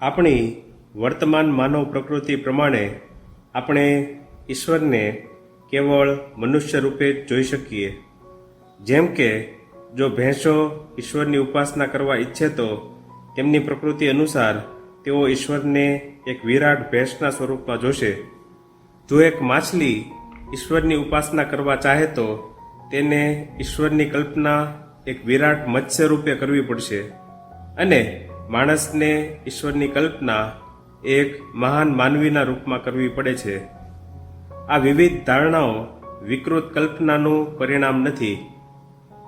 આપણી વર્તમાન માનવ પ્રકૃતિ પ્રમાણે આપણે ઈશ્વરને કેવળ મનુષ્ય રૂપે જોઈ શકીએ. જેમ કે, જો ભેંસો ઈશ્વરની ઉપાસના કરવા ઈચ્છે તો, તેમની પ્રકૃતિ અનુસાર તેઓ ઈશ્વરને એક વિરાટ ભેંસના સ્વરૂપમાં જોશે. જો એક માછલી ઈશ્વરની ઉપાસના કરવા ચાહે તો, તેને ઈશ્વરની કલ્પના એક વિરાટ મત્સ્ય રૂપે કરવી પડશે. અને માણસને ઈશ્વરની કલ્પના એક મહાન માનવીના રૂપમાં કરવી પડે છે. આ વિવિધ ધારણાઓ વિકૃત કલ્પનાનું પરિણામ નથી.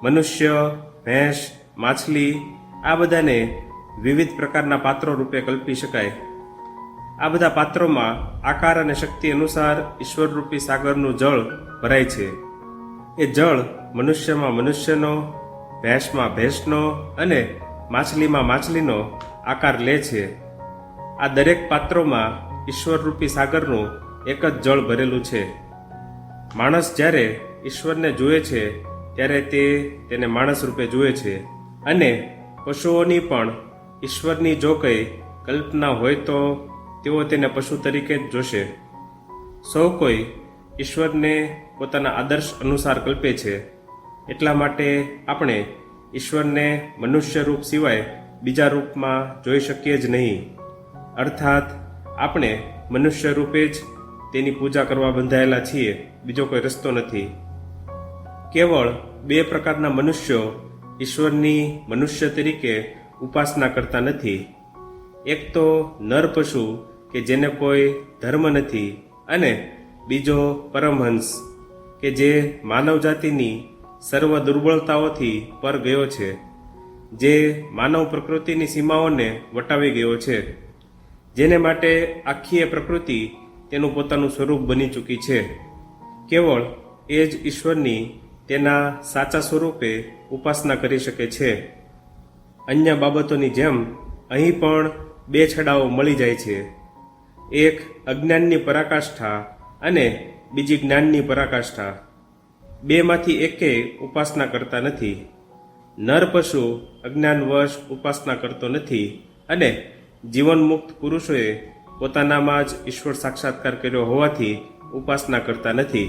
મનુષ્ય, ભેંસ, માછલી, આ બધાને વિવિધ પ્રકારના પાત્રો રૂપે કલ્પી શકાય. આ બધા પાત્રોમાં આકાર અને શક્તિ અનુસાર ઈશ્વરરૂપી સાગરનું જળ ભરાય છે. એ જળ મનુષ્યમાં મનુષ્યનો, ભેંસમાં ભેંસનો અને માછલીમાં માછલીનો આકાર લે છે. આ દરેક પાત્રોમાં ઈશ્વરરૂપી સાગરનું એક જ જળ ભરેલું છે. માણસ જ્યારે ઈશ્વરને જુએ છે, ત્યારે તે તેને માણસ રૂપે જુએ છે. અને પશુઓની પણ ઈશ્વરની જો કંઈ કલ્પના હોય તો તેઓ તેને પશુ તરીકે જ જોશે. સૌ કોઈ ઈશ્વરને પોતાના આદર્શ અનુસાર કલ્પે છે. એટલા માટે આપણે ઈશ્વરને મનુષ્ય રૂપ સિવાય બીજા રૂપમાં જોઈ શકીએ જ નહીં. અર્થાત, આપણે મનુષ્ય રૂપે જ તેની પૂજા કરવા બંધાયેલા છીએ, બીજો કોઈ રસ્તો નથી. કેવળ બે પ્રકારના મનુષ્યો ઈશ્વરની મનુષ્ય તરીકે ઉપાસના કરતા નથી. એક તો નર પશુ કે જેને કોઈ ધર્મ નથી અને બીજો પરમહંસ કે જે માનવ જાતિની સર્વ દુર્બળતાઓથી પર ગયો છે, જે માનવ પ્રકૃતિની સીમાઓને વટાવી ગયો છે. જેને માટે આખી એ પ્રકૃતિ તેનું પોતાનું સ્વરૂપ બની ચૂકી છે. કેવળ એ જ ઈશ્વરની તેના સાચા સ્વરૂપે ઉપાસના કરી શકે છે. અન્ય બાબતોની જેમ અહીં પણ બે છડાઓ મળી જાય છે. એક અજ્ઞાનની પરાકાષ્ઠા અને બીજી જ્ઞાનની પરાકાષ્ઠા. બેમાંથી એકે ઉપાસના કરતા નથી. નર પશુ અજ્ઞાનવશ ઉપાસના કરતો નથી અને જીવનમુક્ત પુરુષોએ પોતાનામાં જ ઈશ્વર સાક્ષાત્કાર કર્યો હોવાથી ઉપાસના કરતા નથી.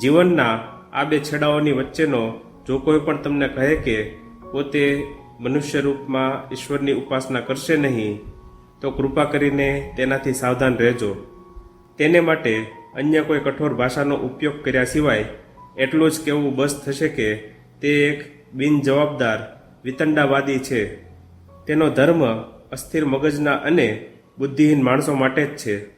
જીવનના આ બે છેડાઓની વચ્ચેનો જો કોઈ પણ તમને કહે કે પોતે મનુષ્ય રૂપમાં ઈશ્વરની ઉપાસના કરશે નહીં, તો કૃપા કરીને તેનાથી સાવધાન રહેજો. તેને માટે અન્ય કોઈ કઠોર ભાષાનો ઉપયોગ કર્યા સિવાય એટલું જ કહેવું બસ થશે કે તે એક બિનજવાબદાર, વિતંડાવાદી છે. તેનો ધર્મ અસ્થિર મગજના અને બુદ્ધિહીન માણસો માટે જ છે.